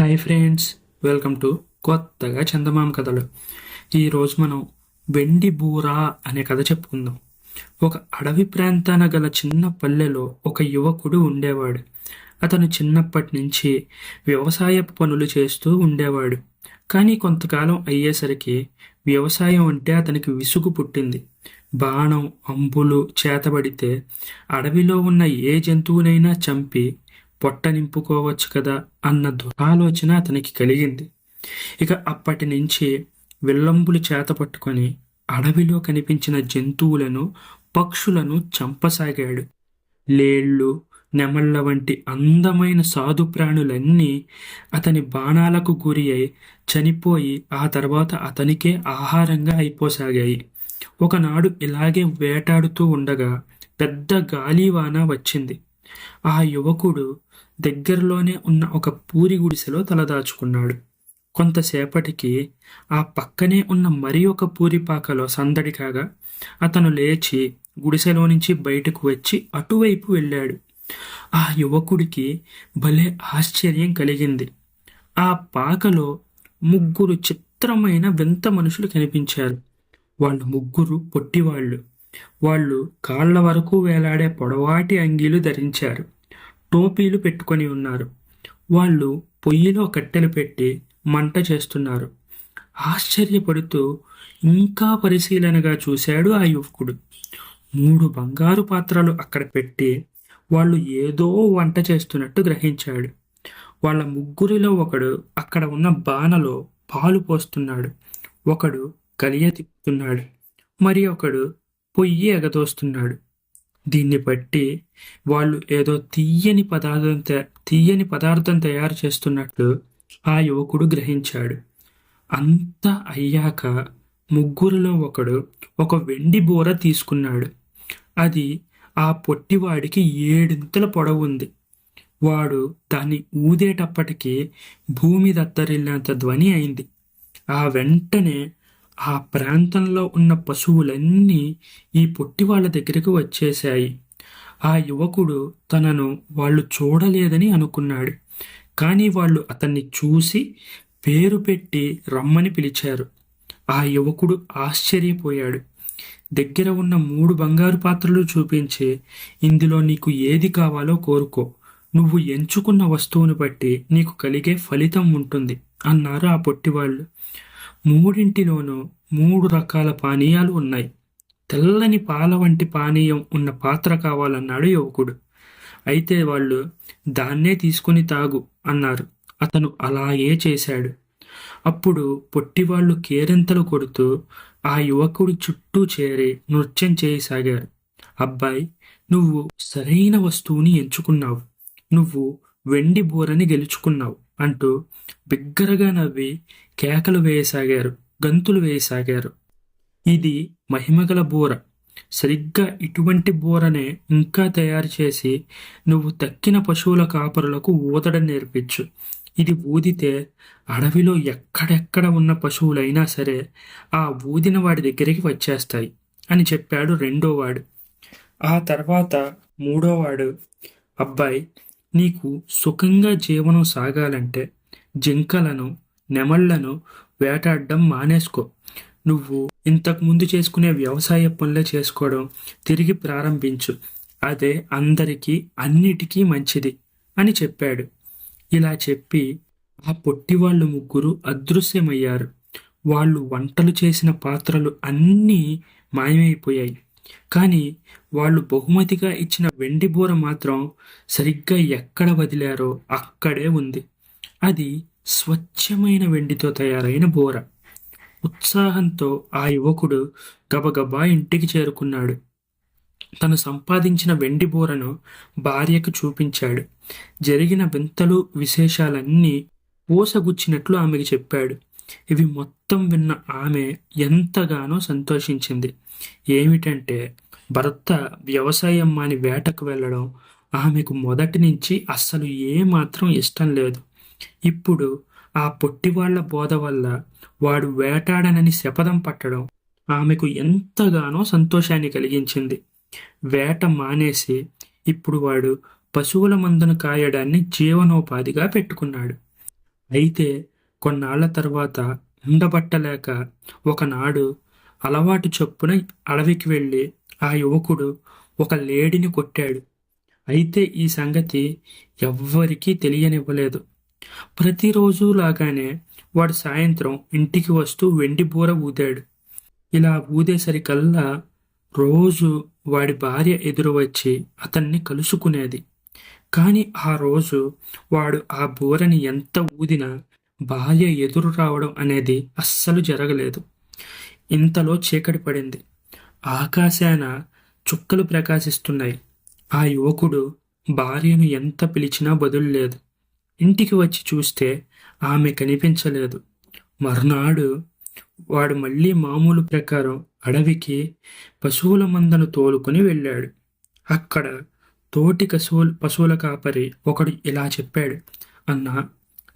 Hi friends welcome to కొత్తగా చందమామ కథలు. ఈరోజు మనం వెండి బూరా అనే కథ చెప్పుకుందాం. ఒక అడవి ప్రాంతాన గల చిన్న పల్లెలో ఒక యువకుడు ఉండేవాడు. అతను చిన్నప్పటి నుంచి వ్యవసాయ పనులు చేస్తూ ఉండేవాడు. కానీ కొంతకాలం అయ్యేసరికి వ్యవసాయం అంటే అతనికి విసుగు పుట్టింది. బాణం అంబులు చేతబడితే అడవిలో ఉన్న ఏ జంతువునైనా చంపి పొట్ట నింపుకోవచ్చు కదా అన్న దురాలోచన అతనికి కలిగింది. ఇక అప్పటి నుంచి విల్లంబులు చేత పట్టుకొని అడవిలో కనిపించిన జంతువులను పక్షులను చంపసాగాడు. లేళ్ళు నెమళ్ళ వంటి అందమైన సాధు ప్రాణులన్నీ అతని బాణాలకు గురి అయి చనిపోయి ఆ తర్వాత అతనికే ఆహారంగా అయిపోసాగాయి. ఒకనాడు ఇలాగే వేటాడుతూ ఉండగా పెద్ద గాలివాన వచ్చింది. ఆ యువకుడు దగ్గరలోనే ఉన్న ఒక పూరి గుడిసెలో తలదాచుకున్నాడు. కొంతసేపటికి ఆ పక్కనే ఉన్న మరి ఒక పూరిపాకలో సందడి కాగా అతను లేచి గుడిసెలో నుంచి బయటకు వచ్చి అటువైపు వెళ్ళాడు. ఆ యువకుడికి భలే ఆశ్చర్యం కలిగింది. ఆ పాకలో ముగ్గురు చిత్రమైన వింత మనుషులు కనిపించారు. వాళ్ళు ముగ్గురు పొట్టివాళ్ళు. వాళ్ళు కాళ్ళ వరకు వేలాడే పొడవాటి అంగీలు ధరించారు. టోపీలు పెట్టుకొని ఉన్నారు. వాళ్ళు పొయ్యిలో కట్టెలు పెట్టి మంట చేస్తున్నారు. ఆశ్చర్యపడుతూ ఇంకా పరిశీలనగా చూశాడు ఆ యువకుడు. మూడు బంగారు పాత్రలు అక్కడ పెట్టి వాళ్ళు ఏదో వంట చేస్తున్నట్టు గ్రహించాడు. వాళ్ళ ముగ్గురిలో ఒకడు అక్కడ ఉన్న బాణలో పాలు పోస్తున్నాడు. ఒకడు కలియ తిప్పుతున్నాడు. మరి ఒకడు పొయ్యి ఎగదోస్తున్నాడు. దీన్ని బట్టి వాళ్ళు ఏదో తీయని పదార్థం తీయని పదార్థం తయారు చేస్తున్నట్లు ఆ యువకుడు గ్రహించాడు. అంతా అయ్యాక ముగ్గురులో ఒకడు ఒక వెండి బోర తీసుకున్నాడు. అది ఆ పొట్టివాడికి ఏడింతల పొడవు ఉంది. వాడు దాన్ని ఊదేటప్పటికీ భూమి దత్తరిల్లినంత ధ్వని అయింది. ఆ వెంటనే ఆ ప్రాంతంలో ఉన్న పశువులన్నీ ఈ పొట్టి వాళ్ళ దగ్గరకు వచ్చేశాయి. ఆ యువకుడు తనను వాళ్ళు చూడలేదని అనుకున్నాడు. కానీ వాళ్ళు అతన్ని చూసి పేరు పెట్టి రమ్మని పిలిచారు. ఆ యువకుడు ఆశ్చర్యపోయాడు. దగ్గర ఉన్న మూడు బంగారు పాత్రలు చూపించి ఇందులో నీకు ఏది కావాలో కోరుకో. నువ్వు ఎంచుకున్న వస్తువును బట్టి నీకు కలిగే ఫలితం ఉంటుంది అన్నారు ఆ పొట్టివాళ్ళు. మూడింటిలోనూ మూడు రకాల పానీయాలు ఉన్నాయి. తెల్లని పాల వంటి పానీయం ఉన్న పాత్ర కావాలన్నాడు యువకుడు. అయితే వాళ్ళు దాన్నే తీసుకుని తాగు అన్నారు. అతను అలాగే చేశాడు. అప్పుడు పొట్టివాళ్ళు కేరింతలు కొడుతూ ఆ యువకుడి చుట్టూ చేరి నృత్యం చేయసాగారు. అబ్బాయి నువ్వు సరైన వస్తువుని ఎంచుకున్నావు. నువ్వు వెండి బోరని గెలుచుకున్నావు. అంటూ బిగ్గరగా నవ్వి కేకలు వేయసాగారు గంతులు వేయసాగారు. ఇది మహిమగల బోర. సరిగ్గా ఇటువంటి బోరనే ఇంకా తయారు చేసి నువ్వు తక్కిన పశువుల కాపరులకు ఊదడం నేర్పించు. ఇది ఊదితే అడవిలో ఎక్కడెక్కడ ఉన్న పశువులైనా సరే ఆ ఊదిన వాడి దగ్గరికి వచ్చేస్తాయి అని చెప్పాడు రెండోవాడు. ఆ తర్వాత మూడోవాడు అబ్బాయి నీకు సుఖంగా జీవనం సాగాలంటే జింకలను నెమళ్ళను వేటాడడం మానేసుకో. నువ్వు ఇంతకు ముందు చేసుకునే వ్యవసాయ పనులే చేసుకోవడం తిరిగి ప్రారంభించు. అదే అందరికీ అన్నిటికీ మంచిది అని చెప్పాడు. ఇలా చెప్పి ఆ పొట్టి వాళ్ళు ముగ్గురు అదృశ్యమయ్యారు. వాళ్ళు వంటలు చేసిన పాత్రలు అన్నీ మాయమైపోయాయి. కానీ వాళ్ళు బహుమతిగా ఇచ్చిన వెండి బూర మాత్రం సరిగ్గా ఎక్కడ వదిలారో అక్కడే ఉంది. అది స్వచ్ఛమైన వెండితో తయారైన బోర. ఉత్సాహంతో ఆ యువకుడు గబగబా ఇంటికి చేరుకున్నాడు. తను సంపాదించిన వెండి బోరను భార్యకు చూపించాడు. జరిగిన వింతలు విశేషాలన్నీ పూసగుచ్చినట్లు ఆమెకు చెప్పాడు. ఇవి మొత్తం విన్న ఆమె ఎంతగానో సంతోషించింది. ఏమిటంటే భర్త వ్యవసాయం మాని వేటకు వెళ్ళడం ఆమెకు మొదటి నుంచి అస్సలు ఏమాత్రం ఇష్టం లేదు. ఇప్పుడు ఆ పొట్టివాళ్ళ బోధ వల్ల వాడు వేటాడనని శపథం పట్టడం ఆమెకు ఎంతగానో సంతోషాన్ని కలిగించింది. వేట మానేసి ఇప్పుడు వాడు పశువుల మందును కాయడాన్ని జీవనోపాధిగా పెట్టుకున్నాడు. అయితే కొన్నాళ్ళ తర్వాత ఉండబట్టలేక ఒకనాడు అలవాటు చొప్పున అడవికి వెళ్ళి ఆ యువకుడు ఒక లేడిని కొట్టాడు. అయితే ఈ సంగతి ఎవ్వరికీ తెలియనివ్వలేదు. ప్రతిరోజు లాగానే వాడు సాయంత్రం ఇంటికి వస్తూ వెండి బూర ఊదాడు. ఇలా ఊదేసరికల్లా రోజు వాడి భార్య ఎదురు వచ్చి అతన్ని కలుసుకునేది. కానీ ఆ రోజు వాడు ఆ బూరని ఎంత ఊదినా భార్య ఎదురు రావడం అనేది అస్సలు జరగలేదు. ఇంతలో చీకటి పడింది. ఆకాశాన చుక్కలు ప్రకాశిస్తున్నాయి. ఆ యువకుడు భార్యను ఎంత పిలిచినా బదులు లేదు. ఇంటికి వచ్చి చూస్తే ఆమె కనిపించలేదు. మరునాడు వాడు మళ్ళీ మామూలు ప్రకారం అడవికి పశువుల మందను తోలుకొని వెళ్ళాడు. అక్కడ తోటి కసువు పశువుల కాపరి ఒకడు ఇలా చెప్పాడు. అన్నా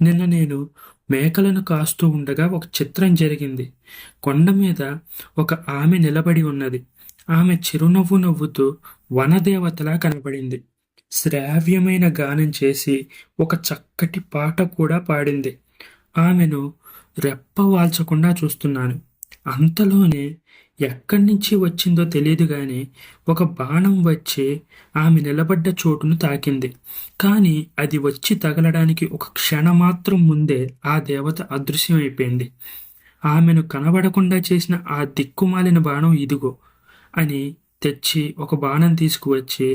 నిన్న నేను మేకలను కాస్తూ ఉండగా ఒక చిత్రం జరిగింది. కొండ మీద ఒక ఆమె నిలబడి ఉన్నది. ఆమె చిరునవ్వు నవ్వుతూ వనదేవతలా కనబడింది. శ్రావ్యమైన గానం చేసి ఒక చక్కటి పాట కూడా పాడింది. ఆమెను రెప్ప వాల్చకుండా చూస్తున్నాను. అంతలోనే ఎక్కడి నుంచి వచ్చిందో తెలియదు గాని ఒక బాణం వచ్చి ఆమె నిలబడ్డ చోటును తాకింది. కానీ అది వచ్చి తగలడానికి ఒక క్షణమాత్రం ముందే ఆ దేవత అదృశ్యమైపోయింది. ఆమెను కనబడకుండా చేసిన ఆ దిక్కుమాలిన బాణం ఇదిగో అని తెచ్చి ఒక బాణం తీసుకువచ్చి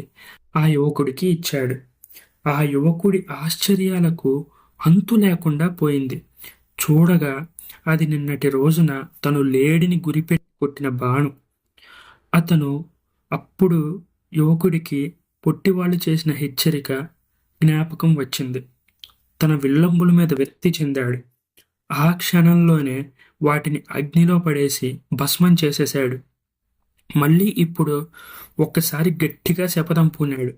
ఆ యువకుడికి ఇచ్చాడు. ఆ యువకుడి ఆశ్చర్యాలకు అంతు లేకుండా పోయింది. చూడగా అది నిన్నటి రోజున తను లేడిని గురిపెట్టి కొట్టిన బాణం. అతను అప్పుడు యువకుడికి పొట్టివాళ్ళు చేసిన హెచ్చరిక జ్ఞాపకం వచ్చింది. తన విల్లంబుల మీద వ్యక్తి చెందాడు. ఆ క్షణంలోనే వాటిని అగ్నిలో పడేసి భస్మం చేసేశాడు. మళ్ళీ ఇప్పుడు ఒక్కసారి గట్టిగా శపథం పూనాడు.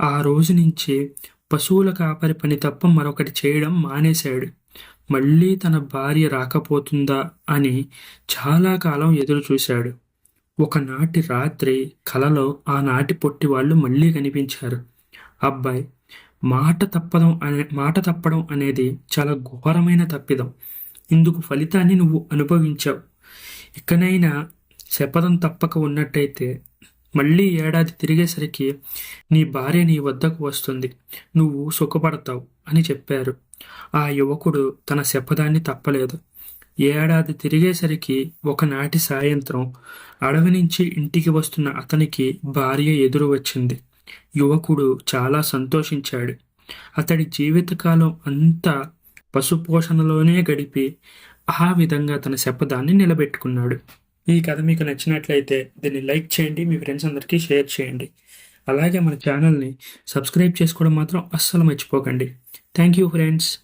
ఆ రోజు నుంచి పశువుల కాపరి పని తప్ప మరొకటి చేయడం మానేశాడు. మళ్ళీ తన భార్య రాకపోతుందా అని చాలా కాలం ఎదురు చూశాడు. ఒకనాటి రాత్రి కలలో ఆనాటి పొట్టి వాళ్ళు మళ్ళీ కనిపించారు. అబ్బాయి మాట తప్పడం అనే మాట తప్పడం అనేది చాలా ఘోరమైన తప్పిదం. ఇందుకు ఫలితాన్ని నువ్వు అనుభవించావు. ఇకనైనా శపథం తప్పక ఉన్నట్టయితే మళ్ళీ ఏడాది తిరిగేసరికి నీ భార్య నీ వద్దకు వస్తుంది. నువ్వు సుఖపడతావు అని చెప్పారు. ఆ యువకుడు తన శపథాన్ని తప్పలేదు. ఏడాది తిరిగేసరికి ఒకనాటి సాయంత్రం అడవి నుంచి ఇంటికి వస్తున్న అతనికి భార్య ఎదురు వచ్చింది. యువకుడు చాలా సంతోషించాడు. అతడి జీవితకాలం అంతా పశుపోషణలోనే గడిపి ఆ విధంగా తన శపథాన్ని నిలబెట్టుకున్నాడు. ఈ కథ మీకు నచ్చినట్లయితే దీన్ని లైక్ చేయండి మీ ఫ్రెండ్స్ అందరికీ షేర్ చేయండి. అలాగే మన ఛానల్ని సబ్స్క్రైబ్ చేసుకోవడం మాత్రం అస్సలు మర్చిపోకండి. Thank you, friends.